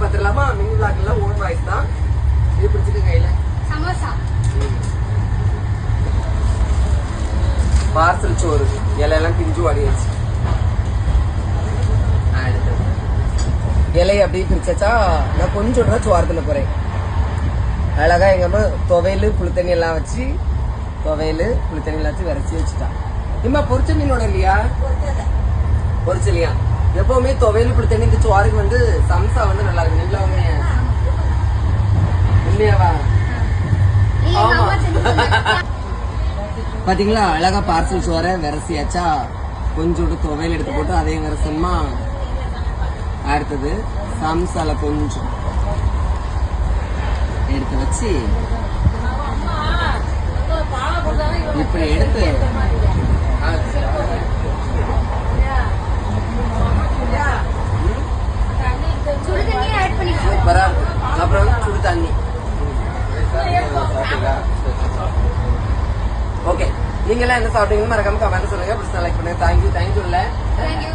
Black பார்த்துடலாமா mini பிளாக்ல own voice தான். இது பிடிச்சிக்கங்க கையில. சமோசா. பார்சல் சோறு. இலையெல்லாம் பிஞ்சு வாடியாச்சு இலையை அப்படியே பிரிச்சாச்சா? நான் கொஞ்சம் தான் சோறு போகிறேன் அழகா எங்கள் அம்மா துவையல் புளித்தண்ணி எல்லாம் வச்சு துவையல் புளித்தண்ணி எல்லாம் வச்சு விரைச்சி வச்சுட்டான் இம்மா பொரிச்ச மீனோட இல்லையா? பொரிச்சலையா? எப்பவுமே துவையல் புளித்தண்ணி இந்த சோறுக்கு வந்து சம்சா வந்து நல்லா இருக்கு நீங்களா உண்மையா உண்மையாவா. பாத்தீங்களா? அழகா பார்சல் சோறை விரசியாச்சா கொஞ்சோண்டு துவையல் எடுத்து போட்டு அதையும் விரசணுமா? அடுத்தது சம்சால கொஞ்சம் எடுத்து வச்சு இப்படி எடுத்து நீங்க எல்லாம் என்ன சாப்பிட்டீங்கன்னு மறக்காம கமெண்ட் சொல்லுங்க. பிடிச்சா லைக் பண்ணுங்க தேங்க்யூ தேங்க்யூ இல்ல தேங்க்யூ